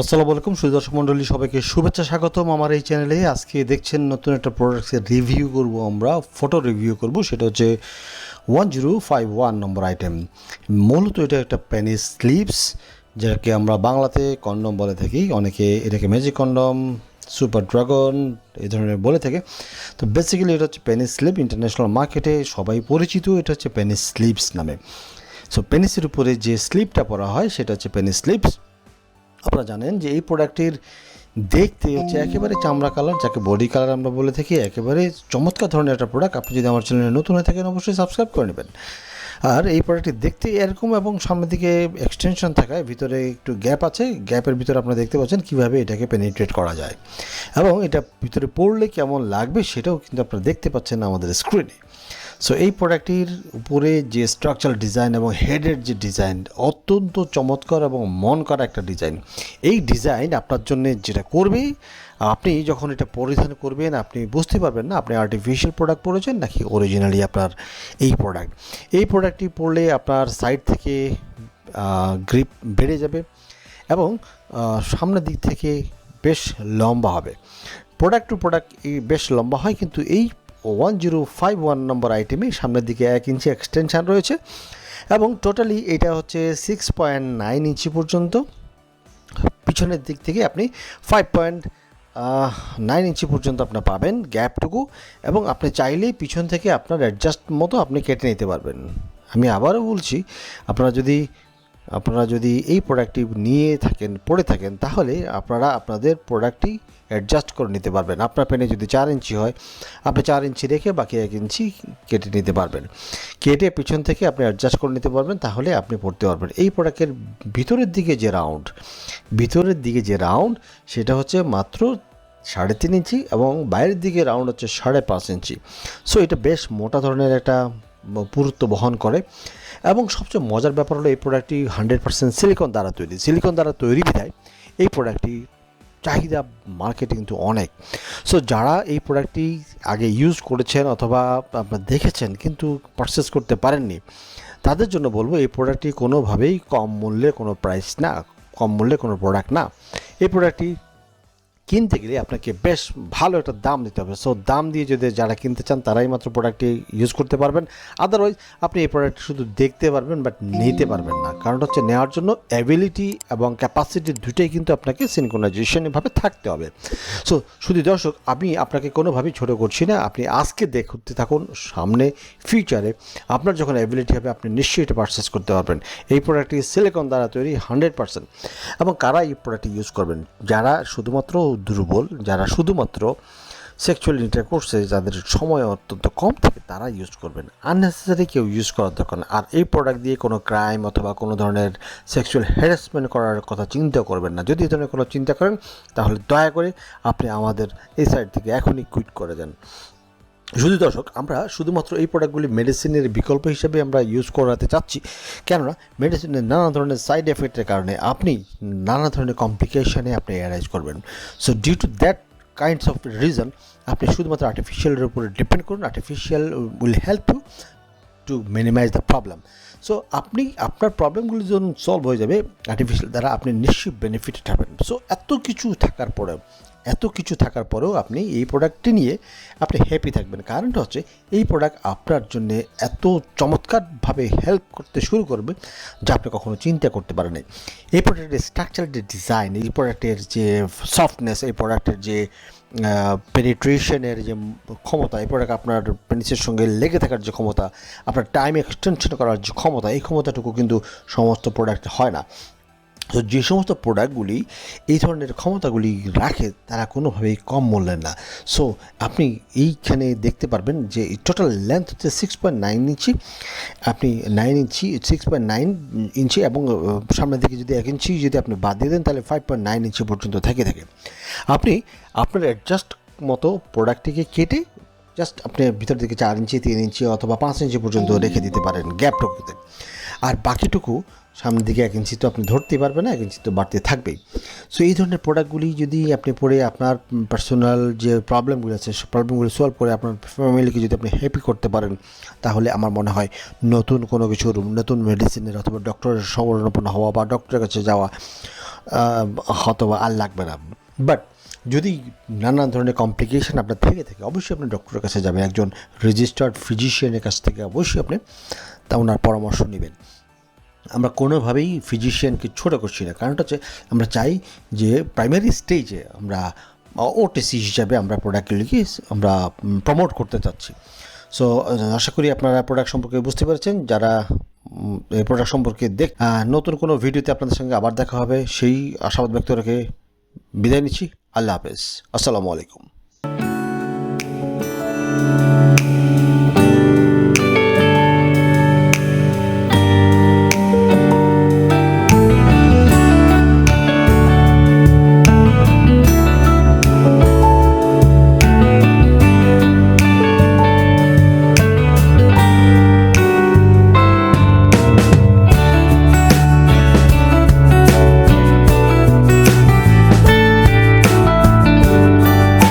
আসসালামু আলাইকুম সুদর্শক মণ্ডলী, সবাইকে শুভেচ্ছা, স্বাগতম। আমার এই চ্যানেলে আজকে দেখছেন নতুন একটা প্রোডাক্টের রিভিউ করব আমরা ফটো রিভিউ করব। সেটা হচ্ছে one zero five one number item মূলত এটা একটা প্যানিস স্লিপস যেটাকে আমরা বাংলাতে কন্ডম বলে থাকি। অনেকে এটাকে ম্যাজিক কন্ডম সুপার ড্রাগন এই ধরনের বলে থাকে। তো বেসিক্যালি এটা হচ্ছে পেনিস স্লিপ ইন্টারন্যাশনাল মার্কেটে সবাই পরিচিত, এটা হচ্ছে পেনিস স্লিপস নামে। সো পেনিসের উপরে যে স্লিপটা পরা হয়, সেটা হচ্ছে পেনিস স্লিপস আপনারা জানেন যে এই প্রোডাক্টটির দেখতে হচ্ছে একেবারে চামড়া কালার যাকে বডি কালার আমরা বলে থাকি, একেবারে চমৎকার ধরনের একটা প্রোডাক্ট আপনি যদি আমার চ্যানেলে নতুন হয়ে থাকেন, অবশ্যই সাবস্ক্রাইব করে নেবেন। আর এই প্রোডাক্টটি দেখতে এরকম এবং সামনের দিকে এক্সটেনশন থাকায় ভিতরে একটু গ্যাপ আছে। গ্যাপের ভিতরে আপনারা দেখতে পাচ্ছেন কীভাবে এটাকে পেনিট্রেট করা যায়। এবং এটা ভিতরে পড়লে কেমন লাগবে সেটাও কিন্তু আপনারা দেখতে পাচ্ছেন আমাদের স্ক্রিনে সো এই প্রোডাক্টটির উপরে যে স্ট্রাকচারাল ডিজাইন এবং হেডের যে ডিজাইন অত্যন্ত চমৎকার এবং মন করা একটা ডিজাইন এই ডিজাইন আপনার জন্য যেটা করবে, আপনি যখন এটা পরিধান করবেন, আপনি বুঝতে পারবেন না আপনি আর্টিফিশিয়াল প্রোডাক্ট পরেছেন নাকি অরিজিনালি আপনার এই প্রোডাক্ট এই প্রোডাক্টটি পরলে আপনার সাইড থেকে গ্রিপ বেড়ে যাবে এবং সামনের দিক থেকে বেশ লম্বা হবে। প্রোডাক্ট টু প্রোডাক্ট বেশ লম্বা হয়, কিন্তু এই one zero five one number আইটেমে সামনের দিকে এক ইঞ্চি এক্সটেনশান রয়েছে এবং টোটালি এটা হচ্ছে সিক্স পয়েন্ট নাইন ইঞ্চি পর্যন্ত। পিছনের দিক থেকে আপনি ফাইভ পয়েন্ট নাইন ইঞ্চি পর্যন্ত আপনি পাবেন গ্যাপটুকু এবং আপনি চাইলেই পিছন থেকে আপনার অ্যাডজাস্ট মতো আপনি কেটে নিতে পারবেন। আমি আবারও বলছি, আপনারা যদি আপনারা যদি এই প্রোডাক্টটি নিয়ে থাকেন, পড়ে থাকেন, তাহলে আপনারা আপনাদের প্রোডাক্টটি অ্যাডজাস্ট করে নিতে পারবেন। আপনার পেনে যদি চার ইঞ্চি হয়, আপনি চার ইঞ্চি রেখে বাকি এক ইঞ্চি কেটে নিতে পারবেন। কেটে পিছন থেকে আপনি অ্যাডজাস্ট করে নিতে পারবেন, তাহলে আপনি পড়তে পারবেন। এই প্রোডাক্টের ভিতরের দিকে যে রাউন্ড ভিতরের দিকে যে রাউন্ড সেটা হচ্ছে মাত্র সাড়ে তিন ইঞ্চি এবং বাইরের দিকে রাউন্ড হচ্ছে সাড়ে পাঁচ ইঞ্চি। সো এটা বেশ মোটা ধরনের একটা পুরুত্ব বহন করে। এবং সবচেয়ে মজার ব্যাপার হলো, এই প্রোডাক্টটি হান্ড্রেড পার্সেন্ট সিলিকন দ্বারা তৈরি। সিলিকন দ্বারা তৈরি বিধায় এই প্রোডাক্টটি চাহিদা মার্কেটে কিন্তু অনেক। সো যারা এই প্রোডাক্টটি আগে ইউজ করেছেন অথবা আপনার দেখেছেন কিন্তু পারচেস করতে পারেননি, তাদের জন্য বলব, এই প্রোডাক্টটি কোনোভাবেই কম মূল্যে কোনো প্রাইস না, কম মূল্যে কোনো প্রোডাক্ট না। এই প্রোডাক্টটি কিনতে গেলে আপনাকে বেশ ভালো একটা দাম দিতে হবে। সো দাম দিয়ে যদি যারা কিনতে চান, তারাই মাত্র প্রোডাক্টটি ইউজ করতে পারবেন। আদারওয়াইজ আপনি এই প্রোডাক্ট শুধু দেখতে পারবেন বাট নিতে পারবেন না। কারণ হচ্ছে নেওয়ার জন্য অ্যাবিলিটি এবং ক্যাপাসিটি দুটোই কিন্তু আপনাকে সিনক্রোনাইজেশনভাবে থাকতে হবে। সো শুধু দর্শক, আমি আপনাকে কোনোভাবেই ছোটো করছি না। আপনি আজকে দেখতে থাকুন সামনে ফিউচারে আপনার যখন অ্যাবিলিটি হবে, আপনি নিশ্চয়ই এটা পারচেস করতে পারবেন। এই প্রোডাক্টটি সিলিকন দ্বারা তৈরি হান্ড্রেড পার্সেন্ট এবং কারা এই প্রোডাক্টটি ইউজ করবেন? যারা শুধুমাত্র দুর্বল যারা শুধুমাত্র সেক্সুয়াল ইন্টারকোর্সে যাদের সময় অত্যন্ত কম থাকে, তারা ইউজ করবেন আননেসেসারি কেউ ইউজ করার দরকার না। আর এই প্রোডাক্ট দিয়ে কোনো ক্রাইম অথবা কোনো ধরনের সেক্সুয়াল হ্যারাসমেন্ট করার কথা চিন্তা করবেন না। যদি এই ধরনের কোনো চিন্তা করেন, তাহলে দয়া করে আপনি আমাদের এই সাইড থেকে এখনই কুইট করে দেন। শুধু দর্শক, আমরা শুধুমাত্র এই প্রোডাক্টগুলি মেডিসিনের বিকল্প হিসেবে আমরা ইউজ করাতে চাচ্ছি। কেননা মেডিসিনের নানা ধরনের সাইড এফেক্টের কারণে আপনি নানা ধরনের কমপ্লিকেশানে আপনি অ্যারাইজ করবেন। So due to that kinds of reason আপনি শুধুমাত্র আর্টিফিশিয়ালের উপরে ডিপেন্ড করুন। Artificial will help you to minimise the problem so আপনি আপনার প্রবলেমগুলি যখন সলভ হয়ে যাবে আর্টিফিশিয়াল দ্বারা আপনি নিশ্চয়ই বেনিফিটেড হবেন সো এত কিছু থাকার পরেও, এত কিছু থাকার পরেও আপনি এই প্রোডাক্টটি নিয়ে আপনি হ্যাপি থাকবেন। কারণটা হচ্ছে, এই প্রোডাক্ট আপনার জন্য এত চমৎকারভাবে হেল্প করতে শুরু করবে, যা আপনি কখনো চিন্তা করতে পারেন এই প্রোডাক্টের স্ট্রাকচারাল যে ডিজাইন এই প্রোডাক্টের যে সফটনেস এই প্রোডাক্টের যে পেনিট্রেশনের যে ক্ষমতা প্রোডাক্ট আপনার পেনিসের সঙ্গে লেগে থাকার যে ক্ষমতা, আপনার টাইম এক্সটেনশন করার যে ক্ষমতা, এই ক্ষমতাটুকু কিন্তু সমস্ত প্রোডাক্ট হয় না। তো যে সমস্ত প্রোডাক্টগুলি এই ধরনের ক্ষমতাগুলি রাখে, তারা কোনোভাবেই কম মূল্যের না। সো আপনি এইখানে দেখতে পারবেন যে টোটাল লেন্থ হচ্ছে সিক্স পয়েন্ট নাইন ইঞ্চি। আপনি nine inch six point nine inch এবং সামনের দিকে যদি এক ইঞ্চি যদি আপনি বাদ দিয়ে দেন, তাহলে ফাইভ পয়েন্ট নাইন ইঞ্চি পর্যন্ত থেকে থাকে। আপনি আপনার অ্যাডজাস্ট মতো প্রোডাক্টটিকে কেটে জাস্ট আপনি ভিতর দিকে চার ইঞ্চি, তিন ইঞ্চি অথবা পাঁচ ইঞ্চি পর্যন্ত রেখে দিতে পারেন গ্যাপটুকুতে আর বাকিটুকু সামনের দিকে এক ইঞ্চি তো আপনি ধরতেই পারবেন না এক ইঞ্চি তো বাড়তে থাকবেই। সো এই ধরনের প্রোডাক্টগুলি যদি আপনি পরে আপনার পার্সোনাল যে প্রবলেমগুলো আছে সে প্রবলেমগুলো সলভ করে আপনার ফ্যামিলিকে যদি আপনি হ্যাপি করতে পারেন তাহলে আমার মনে হয় নতুন কোনো কিছুর নতুন মেডিসিনের অথবা ডক্টরের শরণাপন্ন হওয়া বা ডক্টরের কাছে যাওয়া আহ, বা আর লাগবে না। বাট যদি নানান ধরনের কমপ্লিকেশান আপনার থেকে থাকে অবশ্যই আপনি ডক্টরের কাছে যাবেন একজন রেজিস্টার্ড ফিজিশিয়ানের কাছ থেকে অবশ্যই আপনি তা ওনার পরামর্শ নেবেন। আমরা কোনোভাবেই ফিজিশিয়ানকে ছোটো করছি না। কারণটা হচ্ছে আমরা চাই যে প্রাইমারি স্টেজে আমরা ওটিসি হিসাবে আমরা প্রোডাক্টগুলিকে আমরা প্রমোট করতে চাচ্ছি। সো আশা করি আপনারা প্রোডাক্ট সম্পর্কে বুঝতে পেরেছেন। যারা এই প্রোডাক্ট সম্পর্কে দেখ নতুন কোনো ভিডিওতে আপনাদের সঙ্গে আবার দেখা হবে, সেই আশাবাদ ব্যক্ত রেখে বিদায় নিচ্ছি। আল্লাহ হাফেজ। আসসালামু আলাইকুম।